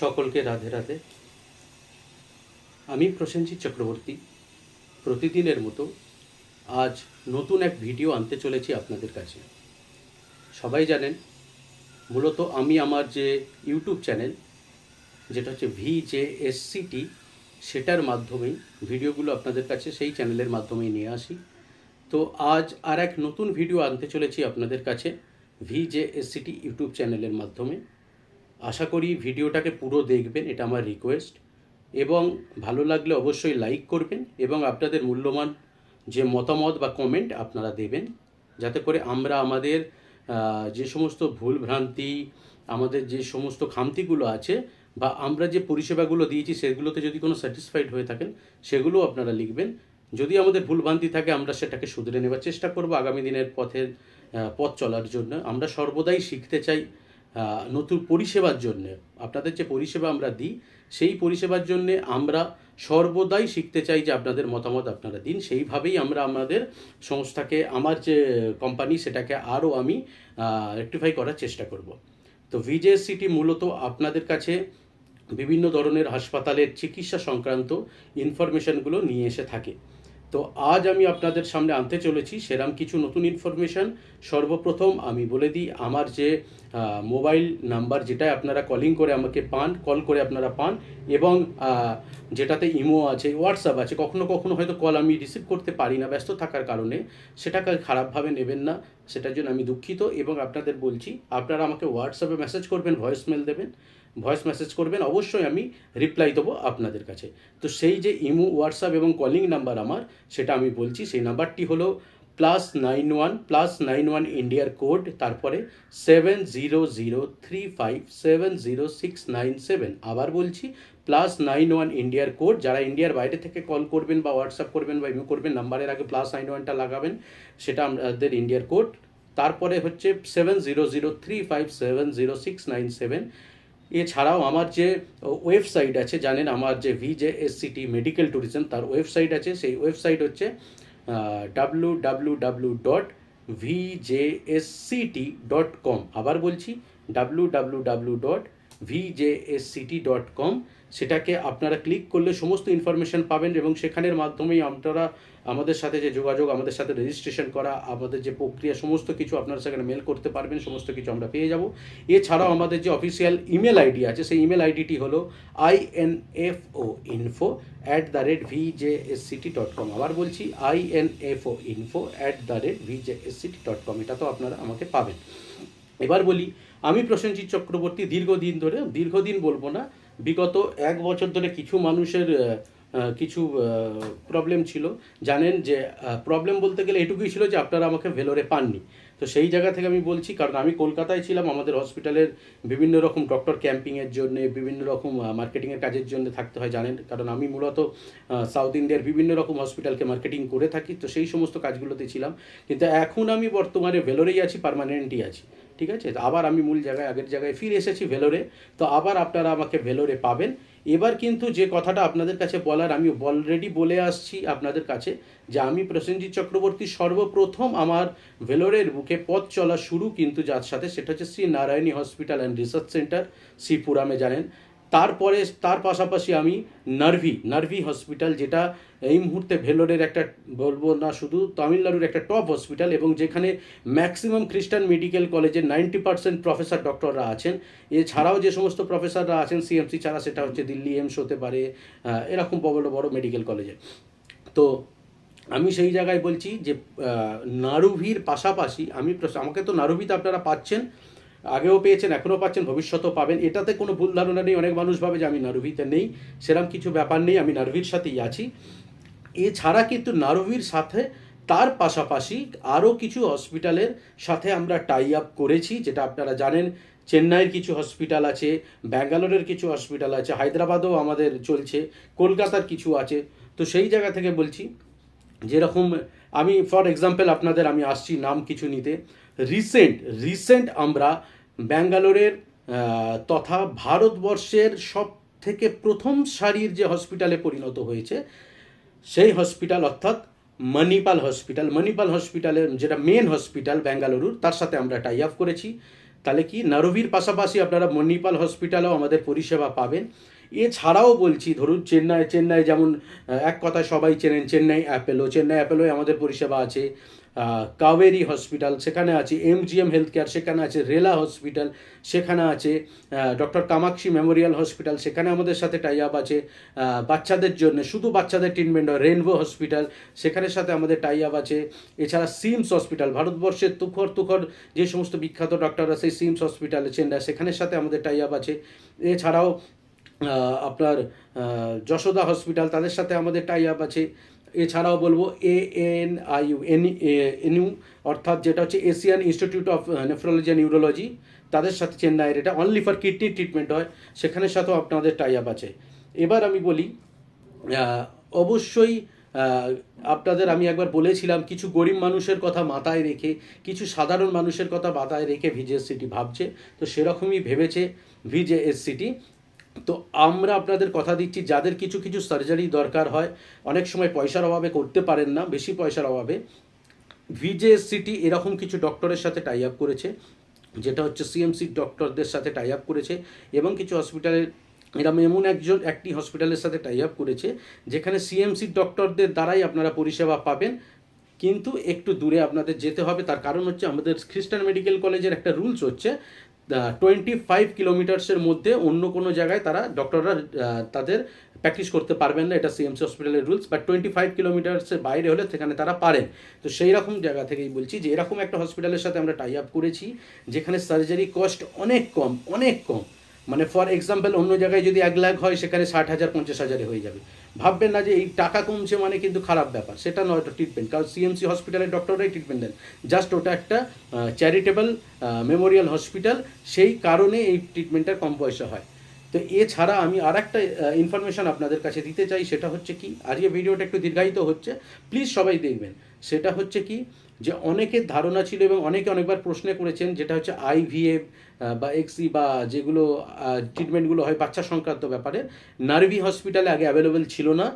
সকলকে রাধে রাধে। আমি প্রসেনজিৎ চক্রবর্তী। প্রতিদিনের মতো আজ নতুন এক ভিডিও আনতে চলেছি আপনাদের কাছে। সবাই জানেন, মূলত আমি আমার যে ইউটিউব চ্যানেল, যেটা হচ্ছে ভি জে এস সিটি সেটার মাধ্যমেই ভিডিওগুলো আপনাদের কাছে সেই চ্যানেলের মাধ্যমেই নিয়ে আসি। তো আজ আর এক নতুন ভিডিও আনতে চলেছি আপনাদের কাছে V J S C T YouTube চ্যানেলের মাধ্যমে। আশা করি ভিডিওটাকে পুরো দেখবেন, এটা আমার রিকোয়েস্ট এবং ভালো লাগলে অবশ্যই লাইক করবেন এবং আপনাদের মূল্যবান যে মতামত বা কমেন্ট আপনারা দেবেন, যাতে করে আমরা আমাদের যে সমস্ত ভুল ভ্রান্তি, আমাদের যে সমস্ত খামতিগুলো আছে বা আমরা যে পরিষেবাগুলো দিয়েছি সেগুলোতে যদি কোনো স্যাটিসফাইড হয়ে থাকেন সেগুলো আপনারা লিখবেন। যদি আমাদের ভুলভ্রান্তি থাকে, আমরা সেটাকে শুধরে নেওয়ার চেষ্টা করব আগামী দিনের পথের পথ চলার জন্য। আমরা সর্বদাই শিখতে চাই নতুন পরিষেবার জন্য, আপনাদের যে পরিষেবা আমরা দিই, সেই পরিষেবার জন্য আমরা সর্বদাই শিখতে চাই যে আপনাদের মতামত আপনারা দিন। সেইভাবেই আমরা আমাদের সংস্থাকে, আমার যে কোম্পানি সেটাকে আরও আমি রেক্টিফাই করার চেষ্টা করব। তো ভিজে সিটি মূলত আপনাদের কাছে বিভিন্ন ধরনের হাসপাতালের চিকিৎসা সংক্রান্ত ইনফরমেশনগুলো নিয়ে এসে থাকে। তো আজ আমি আপনাদের সামনে আনতে চলেছি সেরাম কিছু নতুন ইনফরমেশন সর্বপ্রথম আমি বলে দিই, আমার যে মোবাইল নাম্বার যেটা আপনারা কলিং করে আমাকে পান কল করে আপনারা পান, এবং যেটাতে ইমো আছে হোয়াটসঅ্যাপ আছে, কখনো কখনো হয়তো কল আমি রিসিভ করতে পারি না, ব্যস্ত থাকার কারণে। সেটাকে খারাপভাবে নেবেন না, সেটার জন্য আমি দুঃখিত, এবং আপনাদের বলছি, আপনারা আমাকে হোয়াটসঅ্যাপে মেসেজ করবেন ভয়েস মেল দেবেন। ভয়েস মেসেজ করবেন, অবশ্যই আমি রিপ্লাই দেবো আপনাদের কাছে। তো সেই যে ইমো হোয়াটসঅ্যাপ এবং কলিং নাম্বার আমার, সেটা আমি বলছি। সেই নাম্বারটি হলো plus nine one plus nine one ইন্ডিয়ার কোড তারপরে seven zero zero three five seven zero six nine seven আবার বলছি প্লাস নাইন ওয়ান ইন্ডিয়ার কোড যারা ইন্ডিয়ার বাইরে থেকে কল করবেন বা হোয়াটসঅ্যাপ করবেন বা ইমো করবেন নাম্বারের আগে প্লাস নাইন ওয়ানটা লাগাবেন, সেটা আমাদের ইন্ডিয়ার কোড তারপরে হচ্ছে seven zero zero three five seven zero six nine seven এছাড়াও আমার যে ওয়েবসাইট আছে, জানেন আমার যে ভিজে এসসিটি মেডিকেল ট্যুরিজম তার ওয়েবসাইট আছে, সেই ওয়েবসাইট হচ্ছে W W W dot VJSCT dot com আবার বলছি W W W dot VJSCT dot com সেটাকে আপনারা ক্লিক করলে সমস্ত ইনফরমেশন পাবেন এবং সেখানের মাধ্যমেই আপনারা আমাদের সাথে যে যোগাযোগ, আমাদের সাথে রেজিস্ট্রেশন করা, আমাদের যে প্রক্রিয়া, সমস্ত কিছু আপনারা সেখানে মেল করতে পারবেন, সমস্ত কিছু আমরা পেয়ে যাব। এছাড়াও আমাদের যে অফিসিয়াল ইমেল আইডি আছে, সেই ইমেল আইডিটি হলো I N F O info at the rate V J S C T dot com আবার বলছি I N F O info at the rate V J S C T dot com এটা তো আপনারা আমাকে পাবেন। এবার বলি, আমি প্রসেনজিৎ চক্রবর্তী দীর্ঘদিন ধরে, দীর্ঘদিন বলব না, বিগত এক বছর ধরে কিছু মানুষের কিছু প্রবলেম ছিল। জানেন যে প্রবলেম বলতে গেলে এটুকুই ছিল যে আপনারা আমাকে ভেলোরে পাননি। তো সেই জায়গা থেকে আমি বলছি, কারণ আমি কলকাতায় ছিলাম, আমাদের হসপিটালের বিভিন্ন রকম ডক্টর ক্যাম্পিংয়ের জন্য, বিভিন্ন রকম মার্কেটিংয়ের কাজের জন্য থাকতে হয়, জানেন? কারণ আমি মূলত সাউথ ইন্ডিয়ার বিভিন্ন রকম হসপিটালকে মার্কেটিং করে থাকি, তো সেই সমস্ত কাজগুলোতে ছিলাম। কিন্তু এখন আমি বর্তমানে ভেলোরেই আছি পার্মানেন্টই আছি, ঠিক আছে? আবার আমি মূল জায়গায়, আগের জায়গায় ফিরে এসেছি ভেলোরে। তো আবার আপনারা আমাকে ভেলোরে পাবেন। এবার কিন্তু যে কথাটা আপনাদের কাছে বলার, আমি অলরেডি বলে আসছি আপনাদের কাছে যে আমি প্রসেনজিৎ চক্রবর্তী সর্বপ্রথম আমার ভেলোরের বুকে পথ চলা শুরু কিন্তু যার সাথে সেটা হচ্ছে Sri Narayani hospital and research centre শ্রীপুরামে জানেন। তারপরে, তার পাশাপাশি আমি নার্ভি নার্ভি হসপিটাল, যেটা এই মুহূর্তে ভেলোরের একটা, বলব না শুধু, তামিলনাড়ুর একটা টপ হসপিটাল এবং যেখানে ম্যাক্সিমাম খ্রিস্টান মেডিকেল কলেজের নাইনটি পার্সেন্ট প্রফেসর ডক্টররা আছেন। এছাড়াও যে সমস্ত প্রফেসররা আছেন সিএমসি ছাড়া, সেটা হচ্ছে দিল্লি এমস হতে পারে এরকম বড় বড় মেডিকেল কলেজে। তো আমি সেই জায়গায় বলছি যে নারুভির পাশাপাশি আমি আমাকে তো নারুভিতে আপনারা পাচ্ছেন। আগেও পেয়েছেন, এখনও পাচ্ছেন, ভবিষ্যতেও পাবেন। এটাতে কোনো ভুল ধারণা নেই। অনেক মানুষ ভাবে যে আমি নারুভিতে নেই। সেরকম কিছু ব্যাপার নেই। আমি নারুভির সাথেই আছি। এছাড়া কিন্তু নারুভির সাথে তার পাশাপাশি আরও কিছু হসপিটালের সাথে আমরা টাই আপ করেছি, যেটা আপনারা জানেন, চেন্নাইয়ের কিছু হসপিটাল আছে, ব্যাঙ্গালোরের কিছু হসপিটাল আছে, হায়দ্রাবাদও আমাদের চলছে, কলকাতার কিছু আছে। তো সেই জায়গা থেকে বলছি, যেরকম আমি ফর এক্সাম্পল আপনাদের আমি আসছি নাম কিছু নিতে। রিসেন্ট রিসেন্ট আমরা ব্যাঙ্গালোরের তথা ভারতবর্ষের সব থেকে প্রথম সারির যে হসপিটালে পরিণত হয়েছে, সেই হসপিটাল অর্থাৎ মণিপাল হসপিটাল। মণিপাল হসপিটালের যেটা মেন হসপিটাল ব্যাঙ্গালুরুর, তার সাথে আমরা টাই আপ করেছি। তাহলে কি নারভির পাশাপাশি আপনারা মণিপাল হসপিটালেও আমাদের পরিষেবা পাবেন। এছাড়াও বলছি, ধরুন চেন্নাই চেন্নাই যেমন এক কথায় সবাই চেনেন, চেন্নাই অ্যাপেলো। চেন্নাই অ্যাপেলোয় আমাদের পরিষেবা আছে। কাবেরি হসপিটাল, সেখানে আছে এমজিএম হেলথ কেয়ার সেখানে আছে রেলা হসপিটাল, সেখানে আছে ডক্টর কামাক্ষী মেমোরিয়াল হসপিটাল, সেখানে আমাদের সাথে টাই আপ আছে বাচ্চাদের জন্য, শুধু বাচ্চাদের ট্রিটমেন্ট হয় রেনবো হসপিটাল, সেখানের সাথে আমাদের টাই আপ আছে, এছাড়া সিমস হসপিটাল, ভারতবর্ষের তুখর তুখর যে সমস্ত বিখ্যাত ডক্টর আছে, সিমস হসপিটালে চেন্ডা সেখানের সাথে আমাদের টাই আপ আছে, এছাড়াও আপনার যশোদা হসপিটাল, তাদের সাথে আমাদের টাই আপ আছে এছাড়াও বলব A N I U N NU অর্থাৎ যেটা হচ্ছে Asian Institute of Nephrology and Neurology তাদের সাথে চেন্নাইয়ের এটা অনলি ফর কিডনি ট্রিটমেন্ট হয় সেখানের সাথেও আপনাদের টাই আপ আছে। এবার আমি বলি অবশ্যই আপনাদের আমি একবার বলেছিলাম, কিছু গরিব মানুষের কথা মাথায় রেখে, কিছু সাধারণ মানুষের কথা মাথায় রেখে ভিজেএস সিটি ভাবছে, তো সেরকমই ভেবেছে ভিজেএস সিটি। তো আমরা আপনাদের কথা দিচ্ছি, যাদের কিছু কিছু সার্জারি দরকার হয়, অনেক সময় পয়সার অভাবে করতে পারেন না, বেশি পয়সার অভাবে। ভিজেএস সিটি এরকম কিছু ডক্টরের সাথে টাই আপ করেছে, যেটা হচ্ছে সিএমসি ডক্টরদের সাথে টাই আপ করেছে, এবং কিছু হসপিটালের এরম এমন একজন, একটি হসপিটালের সাথে টাই আপ করেছে, যেখানে সিএমসি ডক্টরদের দ্বারাই আপনারা পরিষেবা পাবেন, কিন্তু একটু দূরে আপনাদের যেতে হবে। তার কারণ হচ্ছে আমাদের খ্রিস্টান মেডিকেল কলেজের একটা রুলস হচ্ছে টোয়েন্টি ফাইভ কিলোমিটার্সের মধ্যে অন্য কোনো জায়গায় তারা ডক্টররা তাদের প্র্যাকটিস করতে পারবেন না। এটা সিএমসি হসপিটালের রুলস বাট টোয়েন্টি ফাইভ কিলোমিটার্সের বাইরে হলে সেখানে তারা পারেন। তো সেই রকম জায়গা থেকেই বলছি যে এরকম একটা হসপিটালের সাথে আমরা টাই আপ করেছি, যেখানে সার্জারি কস্ট অনেক কম অনেক কম। মানে ফর এক্সাম্পল অন্য জায়গায় যদি এক লাখ হয়, সেখানে ষাট হাজার, পঞ্চাশ হাজারে হয়ে যাবে। ভাববেন না যে এই টাকা কমছে মানে কিন্তু খারাপ ব্যাপার। সেটা নয় ট্রিটমেন্ট কারণ সিএমসি হসপিটালের ডক্টররাই ট্রিটমেন্ট দেন। জাস্ট ওটা একটা চ্যারিটেবল মেমোরিয়াল হসপিটাল সেই কারণে এই ট্রিটমেন্টটা কম পয়সা হয়। তো এছাড়া আমি আর একটা ইনফরমেশন আপনাদের কাছে দিতে চাই, সেটা হচ্ছে কি আজকে ভিডিওটা একটু দীর্ঘায়িত হচ্ছে প্লিজ সবাই দেখবেন। সেটা হচ্ছে কি, যে অনেকের ধারণা ছিল এবং অনেকে অনেকবার প্রশ্ন করেছেন, যেটা হচ্ছে আইভিএফ বা এক্সি বা যেগুলো ট্রিটমেন্টগুলো হয় বাচ্চা সংক্রান্ত ব্যাপারে, নার্ভি হসপিটালে আগে অ্যাভেলেবেল ছিল না।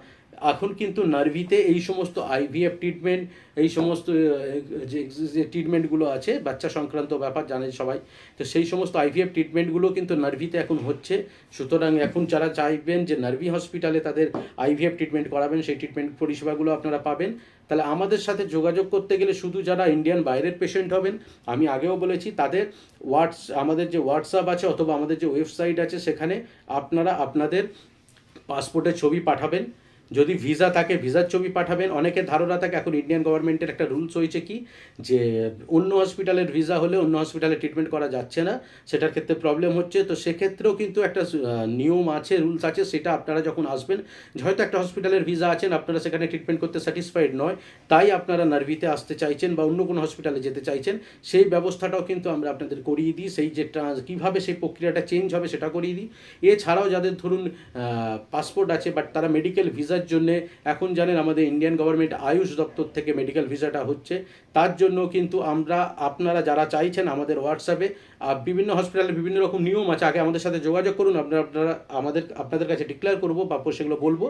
এখন কিন্তু নার্ভিতে এই সমস্ত আইভিএফ ট্রিটমেন্ট এই সমস্ত যে যে ট্রিটমেন্টগুলো আছে, বাচ্চা সংক্রান্ত ব্যাপার জানে সবাই, তো সেই সমস্ত আইভিএফ ট্রিটমেন্টগুলো কিন্তু নার্ভিতে এখন হচ্ছে। সুতরাং এখন যারা চাইবেন যে নার্ভি হসপিটালে তাদের আইভিএফ ট্রিটমেন্ট করাবেন, সেই ট্রিটমেন্ট পরিষেবাগুলো আপনারা পাবেন। তাহলে আমাদের সাথে যোগাযোগ করতে গেলে শুধু যারা ইন্ডিয়ান বাইরের পেশেন্ট হবেন, আমি আগেও বলেছি, তাদের হোয়াটস আমাদের যে হোয়াটসঅ্যাপ আছে অথবা আমাদের যে ওয়েবসাইট আছে, সেখানে আপনারা আপনাদের পাসপোর্টের ছবি পাঠাবেন। যদি ভিসা থাকে, ভিসার ছবি পাঠাবেন। অনেকের ধারণা থাকে, এখন ইন্ডিয়ান গভর্নমেন্টের একটা রুলস হয়েছে কি? যে অন্য হসপিটালের ভিসা হলে অন্য হসপিটালে ট্রিটমেন্ট করা যাচ্ছে না, সেটার ক্ষেত্রে প্রবলেম হচ্ছে। তো সেক্ষেত্রেও কিন্তু একটা নিয়ম আছে রুলস আছে, সেটা আপনারা যখন আসবেন হয়তো একটা হসপিটালের ভিসা আছেন, আপনারা সেখানে ট্রিটমেন্ট করতে স্যাটিসফাইড নয়, তাই আপনারা নার্ভিতে আসতে চাইছেন বা অন্য কোনো হসপিটালে যেতে চাইছেন, সেই ব্যবস্থাটাও কিন্তু আমরা আপনাদের করিয়ে দিই। সেই যে কীভাবে সেই প্রক্রিয়াটা চেঞ্জ হবে, সেটা করিয়ে দিই। এছাড়াও যাদের ধরুন পাসপোর্ট আছে বাট তারা মেডিকেল ভিসার জন্য এখন জানেন আমাদের ইন্ডিয়ান গভর্নমেন্ট আয়ুষ দপ্তর থেকে মেডিকেল ভিসাটা হচ্ছে। তার জন্য কিন্তু আমরা, আপনারা যারা চাইছেন আমাদের হোয়াটসঅ্যাপে বিভিন্ন হসপিটালে বিভিন্ন রকম নিয়ম আছে, আগে আমাদের সাথে যোগাযোগ করুন, আপনারা আপনারা আমাদের, আপনাদের কাছে ডিক্লেয়ার করব বা সেগুলো বলব।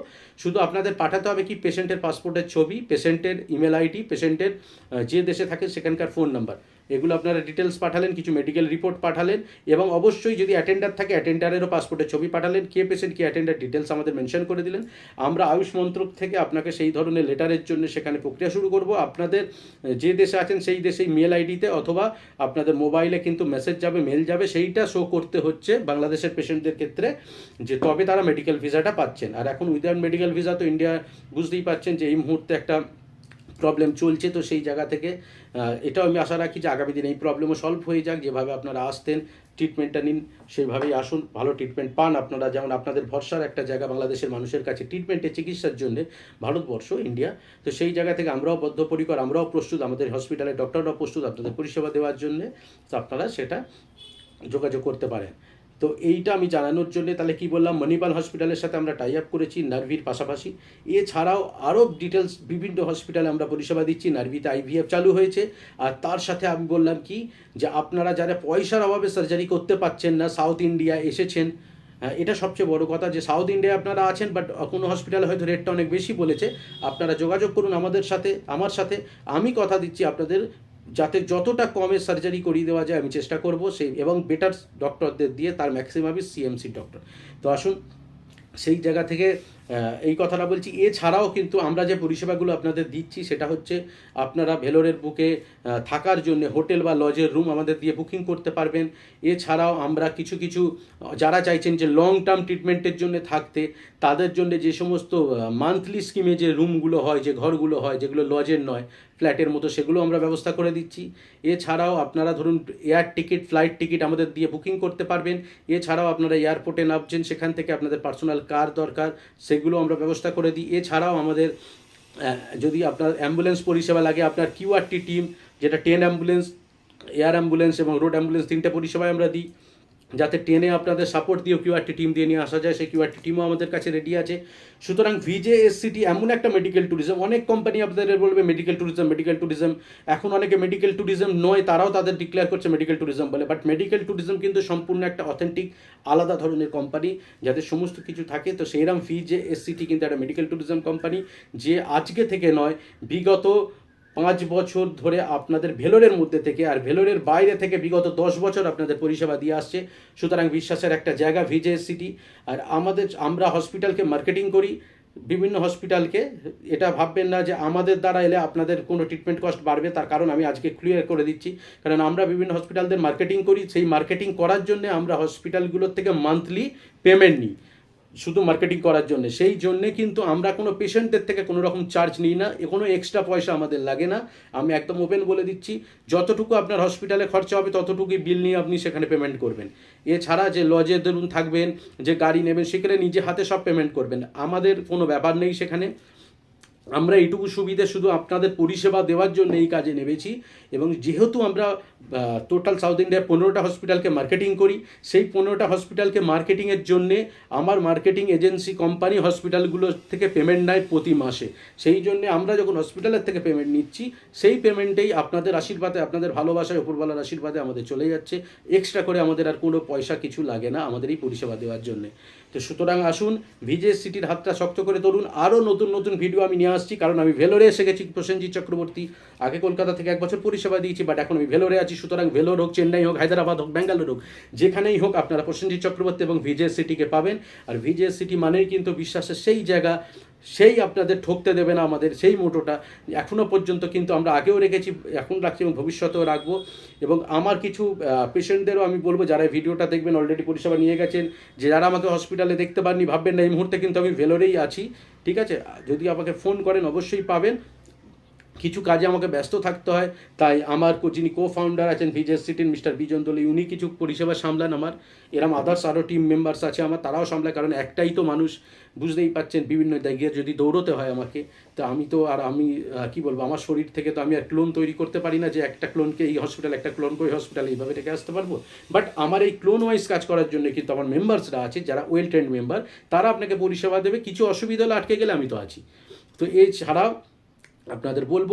শুধু আপনাদের পাঠাতে হবে কি পেশেন্টের পাসপোর্টের ছবি পেশেন্টের ইমেল আইডি পেশেন্টের যে দেশে থাকে সেখানকার ফোন নাম্বার এগুলো আপনারা ডিটেলস পাঠালেন, কিছু মেডিকেল রিপোর্ট পাঠালেন এবং অবশ্যই যদি অ্যাটেন্ডার থাকে অ্যাটেন্ডারেরও পাসপোর্টের ছবি পাঠালেন, কে পেশেন্ট কে অ্যাটেন্ডার ডিটেলস আমাদের মেনশন করে দিলেন। আমরা আয়ুষ মন্ত্রক থেকে আপনাকে সেই ধরনের লেটারের জন্য সেখানে প্রক্রিয়া শুরু করব। আপনাদের যে দেশে আছেন সেই দেশেই মেল আইডিতে অথবা আপনাদের মোবাইলে কিন্তু মেসেজ যাবে মেল যাবে, সেইটা শো করতে হচ্ছে বাংলাদেশের পেশেন্টদের ক্ষেত্রে যে তবে তারা মেডিকেল ভিসাটা পাচ্ছেন। আর এখন উইদাউট মেডিকেল ভিসা তো ইন্ডিয়া বুঝতেই পারছেন যে এই মুহূর্তে একটা প্রবলেম চলছে তো সেই জায়গা থেকে এটাও আমি আশা রাখি যে আগামী দিনে এই প্রবলেমও সলভ হয়ে যাক, যেভাবে আপনারা আসতেন ট্রিটমেন্টটা নিন সেইভাবেই আসুন, ভালো ট্রিটমেন্ট পান আপনারা, যেমন আপনাদের ভরসার একটা জায়গা বাংলাদেশের মানুষের কাছে ট্রিটমেন্টের চিকিৎসার জন্য ভারতবর্ষ ইন্ডিয়া তো সেই জায়গা থেকে আমরাও বদ্ধপরিকর, আমরাও প্রস্তুত, আমাদের হসপিটালে ডক্টররাও প্রস্তুত আপনাদের পরিষেবা দেওয়ার জন্য, তো আপনারা সেটা যোগাযোগ করতে পারেন। তো এইটা আমি জানানোর জন্য তাহলে কি বললাম মণিপাল হসপিটালের সাথে আমরা টাই আপ করেছি নার্ভির পাশাপাশি। এছাড়াও আরও ডিটেলস বিভিন্ন হসপিটালে আমরা পরিষেবা দিচ্ছি নার্ভিতে আইভিএফ চালু হয়েছে। আর তার সাথে আমি বললাম কি যে আপনারা যারা পয়সার অভাবে সার্জারি করতে পারছেন না সাউথ ইন্ডিয়া এসেছেন হ্যাঁ, এটা সবচেয়ে বড় কথা যে সাউথ ইন্ডিয়া আপনারা আছেন বাট কোনো হসপিটালে হয়তো রেটটা অনেক বেশি বলেছে। আপনারা যোগাযোগ করুন আমাদের সাথে আমার সাথে। আমি কথা দিচ্ছি আপনাদের যাতে যতটা কমে সার্জারি করিয়ে দেওয়া যায় আমি চেষ্টা করব সেই এবং বেটার ডক্টরদের দিয়ে তার ম্যাক্সিমামই সিএমসি ডক্টর তো আসুন, সেই জায়গা থেকে এই কথাটা বলছি। এছাড়াও কিন্তু আমরা যে পরিষেবাগুলো আপনাদের দিচ্ছি, সেটা হচ্ছে আপনারা ভেলোরের বুকে থাকার জন্য হোটেল বা লজের রুম আমাদের দিয়ে বুকিং করতে পারবেন। এছাড়াও আমরা কিছু কিছু, যারা চাইছেন যে লং টার্ম ট্রিটমেন্টের জন্য থাকতে, তাদের জন্য যে সমস্ত মান্থলি স্কিমে যে রুমগুলো হয়, যে ঘরগুলো হয়, যেগুলো লজের নয়, ফ্ল্যাটের মতো, সেগুলো আমরা ব্যবস্থা করে দিচ্ছি। এছাড়াও আপনারা ধরুন এয়ার টিকিট ফ্লাইট টিকিট আমাদের দিয়ে বুকিং করতে পারবেন। এছাড়াও আপনারা এয়ারপোর্টে নামছেন, সেখান থেকে আপনাদের পার্সোনাল কার দরকার সেগুলো আমরা ব্যবস্থা করে দিই। এছাড়াও আমাদের যদি আপনার অ্যাম্বুলেন্স পরিষেবা লাগে, আপনার কিউআরটি টিম যেটা টেন অ্যাম্বুলেন্স এয়ার অ্যাম্বুলেন্স এবং রোড অ্যাম্বুলেন্স তিনটে পরিষেবায় আমরা দিই। যাতে ট্রেনে আপনাদের সাপোর্ট দিয়েও কিউআরটি টিম দিয়ে নিয়ে আসা যায়। সেই কিউআরটি টিমও আমাদের কাছে রেডি আছে। সুতরাং ভিজে এসসিটি এমন একটা মেডিকেল ট্যুরিজম অনেক কোম্পানি আপনাদের বলবে মেডিকেল ট্যুরিজম মেডিকেল ট্যুরিজম এখন অনেকে মেডিকেল ট্যুরিজম নয়, তারাও তাদের ডিক্লেয়ার করছে মেডিকেল ট্যুরিজম বলে। বাট মেডিকেল ট্যুরিজম কিন্তু সম্পূর্ণ একটা অথেন্টিক আলাদা ধরনের কোম্পানি যাদের সমস্ত কিছু থাকে, তো সেইরকম ভিজে এসসিটি কিন্তু একটা মেডিকেল ট্যুরিজম কোম্পানি যে আজকে থেকে নয়, বিগত পাঁচ বছর ধরে আপনাদের ভেলোরের মধ্যে থেকে আর ভেলোরের বাইরে থেকে বিগত দশ বছর আপনাদের পরিষেবা দিয়ে আসছে। সুতরাং বিশ্বাসের একটা জায়গা ভিজে সিটি। আর আমাদের, আমরা হসপিটালকে মার্কেটিং করি, বিভিন্ন হসপিটালকে। এটা ভাববেন না যে আমাদের দ্বারা এলে আপনাদের কোনো ট্রিটমেন্ট কস্ট বাড়বে, তার কারণ আমি আজকে ক্লিয়ার করে দিচ্ছি। কারণ আমরা বিভিন্ন হসপিটালদের মার্কেটিং করি, সেই মার্কেটিং করার জন্য আমরা হসপিটালগুলোর থেকে মান্থলি পেমেন্ট নিই। শুধু মার্কেটিং করার জন্য, সেই জন্যে কিন্তু আমরা কোনো পেশেন্টদের থেকে কোনো রকম চার্জ নিই না কোনো এক্সট্রা পয়সা আমাদের লাগে না। আমি একদম ওপেন বলে দিচ্ছি, যতটুকু আপনার হসপিটালে খরচা হবে, ততটুকুই বিল নিয়ে আপনি সেখানে পেমেন্ট করবেন। এছাড়া যে লজে ধরুন থাকবেন, যে গাড়ি নেবেন, সেখানে নিজে হাতে সব পেমেন্ট করবেন। আমাদের কোনো ব্যাপার নেই সেখানে। আমরা এইটুকু সুবিধে শুধু আপনাদের পরিষেবা দেওয়ার জন্য এই কাজে নেমেছি এবং যেহেতু আমরা টোটাল সাউথ ইন্ডিয়ার পনেরোটা হসপিটালকে মার্কেটিং করি, সেই পনেরোটা হসপিটালকে মার্কেটিংয়ের জন্যে আমার মার্কেটিং এজেন্সি কোম্পানি হসপিটালগুলোর থেকে পেমেন্ট নেয় প্রতি মাসে। সেই জন্যে আমরা যখন হসপিটালের থেকে পেমেন্ট নিচ্ছি, সেই পেমেন্টেই আপনাদের আশীর্বাদে, আপনাদের ভালোবাসায়, উপরওয়ালার আশীর্বাদে আমাদের চলে যাচ্ছে। এক্সট্রা করে আমাদের আর কোনো পয়সা কিছু লাগে না আমাদের এই পরিষেবা দেওয়ার জন্যে। তো সুতরাং আসুন, ভিজে সিটির হাতটা শক্ত করে তরুন আরও নতুন নতুন ভিডিও আমি নিয়ে আসছি, কারণ আমি ভেলোরে এসে গেছি প্রসেনজিৎ চক্রবর্তী। আগে কলকাতা থেকে এক বছর পরিষেবা দিয়েছি বাট এখন আমি ভেলোরে আছি। সুতরাং ভেলোর হোক, চেন্নাই হোক, হায়দ্রাবাদ হোক, ব্যাঙ্গালোর হোক, যেখানেই হোক আপনারা প্রসেনজিৎ চক্রবর্তী এবং ভিজে সিটিকে পাবেন। আর ভিজে সিটি মানেই কিন্তু বিশ্বাসের সেই জায়গা সেই আপনাদের ঠকতে দেবে না আমাদের, সেই মোটোটা। এখনও পর্যন্ত কিন্তু আমরা আগেও রেখেছি, এখন রাখছি এবং ভবিষ্যতেও রাখব। এবং আমার কিছু পেশেন্টদেরও আমি বলব, যারা ভিডিওটা দেখবেন অলরেডি পরিষেবা নিয়ে গেছেন, যে যারা আমাকে হসপিটালে দেখতে পাননি, ভাববেন না, এই মুহূর্তে কিন্তু আমি ভেলোরেই আছি, ঠিক আছে? যদি আমাকে ফোন করেন, অবশ্যই পাবেন। কিছু কাজে আমাকে ব্যস্ত থাকতে হয়, তাই আমার যিনি কো ফাউন্ডার আছেন ভিজেস সিটির মিস্টার বিজন দলি, উনি কিছু পরিষেবা সামলান আমার। এরম আদার্স আরও টিম মেম্বার্স আছে আমার, তারাও সামলায়, কারণ একটাই তো মানুষ, বুঝতেই পাচ্ছেন বিভিন্ন জায়গায় যদি দৌড়তে হয় আমাকে, তো আমি তো আর আমি কি বলব, আমার শরীর থেকে তো আমি আর ক্লোন তৈরি করতে পারি না যে একটা ক্লোনকে এই হসপিটাল একটা ক্লোনকে ওই হসপিটাল এইভাবে রেখে আসতে পারব। বাট আমার এই ক্লোন ওয়াইজ কাজ করার জন্য কিন্তু আমার মেম্বার্সরা আছে, যারা ওয়েল ট্রেন্ড মেম্বার তারা আপনাকে পরিষেবা দেবে, কিছু অসুবিধা হলে আটকে গেলে আমি তো আছি। তো এছাড়াও আপনাদের বলব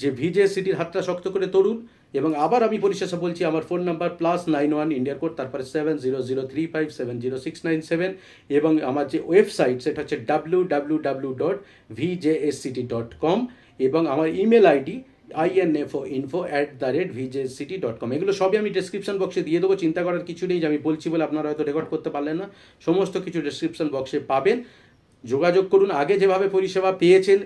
যে ভিজে সিটির হাতটা শক্ত করে তরুণ এবং আবার আমি পরিশেষে বলছি আমার phone number plus nine one ইন্ডিয়ার কোড তারপরে seven zero zero three five seven zero six nine seven এবং আমার যে ওয়েবসাইট সেটা হচ্ছে W W W dot VJSCT dot com এবং আমার email ID I N F O info at the rate VJCT dot com এগুলো সবই আমি ডেসক্রিপশন বক্সে দিয়ে দেবো, চিন্তা করার কিছু নেই যে আমি বলছি বলে আপনারা হয়তো রেকর্ড করতে পারলেন না। সমস্ত কিছু ডেসক্রিপশন বক্সে পাবেন। যোগাযোগ করুন, আগে যেভাবে পরিষেবা পেয়েছেন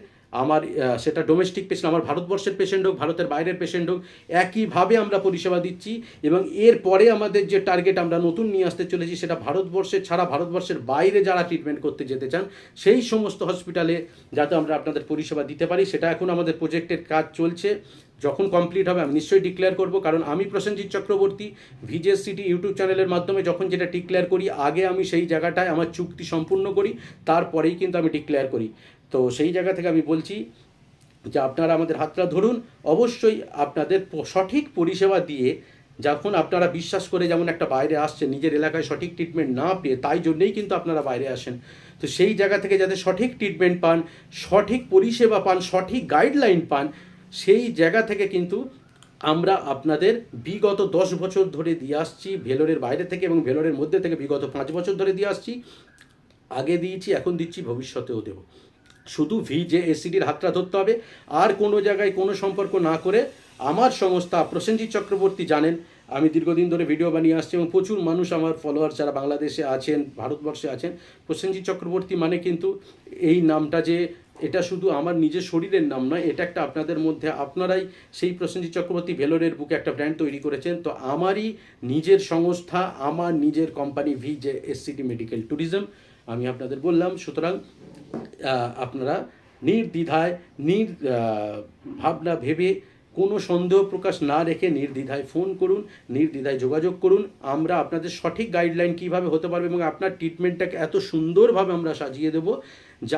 আমার সেটা ডোমেস্টিক পেশেন্ট আমার ভারতবর্ষের পেশেন্ট হোক, ভারতের বাইরের পেশেন্ট হোক, একইভাবে আমরা পরিষেবা দিচ্ছি এবং এর পরে আমাদের যে টার্গেট আমরা নতুন নিয়ে আসতে চলেছি সেটা ভারতবর্ষের ছাড়া ভারতবর্ষের বাইরে যারা ট্রিটমেন্ট করতে যেতে চান, সেই সমস্ত হসপিটালে যাতে আমরা আপনাদের পরিষেবা দিতে পারি, সেটা এখন আমাদের প্রজেক্টের কাজ চলছে। যখন কমপ্লিট হবে, আমি নিশ্চয়ই ডিক্লেয়ার করব, কারণ আমি Prosenjit Chakraborty, VJS CT YouTube চ্যানেলের মাধ্যমে যখন যেটা ডিক্লেয়ার করি, আগে আমি সেই জায়গাটায় আমার চুক্তি সম্পূর্ণ করি, তারপরেই কিন্তু আমি ডিক্লেয়ার করি। তো সেই জায়গা থেকে আমি বলছি যে আপনারা আমাদের হাতটা ধরুন, অবশ্যই আপনাদের সঠিক পরিষেবা দিয়ে যখন আপনারা বিশ্বাস করে যেমন একটা বাইরে আসছেন, নিজের এলাকায় সঠিক ট্রিটমেন্ট না পেয়ে তাই জন্যেই কিন্তু আপনারা বাইরে আসেন। তো সেই জায়গা থেকে যাতে সঠিক ট্রিটমেন্ট পান, সঠিক পরিষেবা পান, সঠিক গাইডলাইন পান, সেই জায়গা থেকে কিন্তু আমরা আপনাদের বিগত দশ বছর ধরে দিয়ে আসছি, ভেলোরের বাইরে থেকে এবং ভেলোরের মধ্যে থেকে বিগত পাঁচ বছর ধরে দিয়ে আসছি। আগে দিয়েছি, এখন দিচ্ছি, ভবিষ্যতেও দেবো। শুধু ভি যে এসিডির হাতটা ধরতে হবে। আর কোনো জায়গায় কোনো সম্পর্ক না করে আমার সংস্থা প্রসেনজিৎ চক্রবর্তী জানেন, আমি দীর্ঘদিন ধরে ভিডিও বানিয়ে আসছি এবং প্রচুর মানুষ আমার ফলোয়ার যারা বাংলাদেশে আছেন, ভারতবর্ষে আছেন, প্রসেনজিৎ চক্রবর্তী মানে কিন্তু এই নামটা যে এটা শুধু আমার নিজের শরীরের নাম নয়, এটা একটা আপনাদের মধ্যে, আপনারাই সেই প্রসেনজিৎ চক্রবর্তী ভেলোরের বুকে একটা ব্র্যান্ড তৈরি করেছেন। তো আমারই নিজের সংস্থা, আমার নিজের company V J SCT medical tourism আমি আপনাদের বললাম, সুতরাং আপনারা নির্দ্বিধায়, নির ভাবনা ভেবে কোনো সন্দেহ প্রকাশ না রেখে নির্দ্বিধায় ফোন করুন, নির্দ্বিধায় যোগাযোগ করুন। আমরা আপনাদের সঠিক গাইডলাইন কীভাবে হতে পারবে এবং আপনার ট্রিটমেন্টটাকে এত সুন্দরভাবে আমরা সাজিয়ে দেবো যা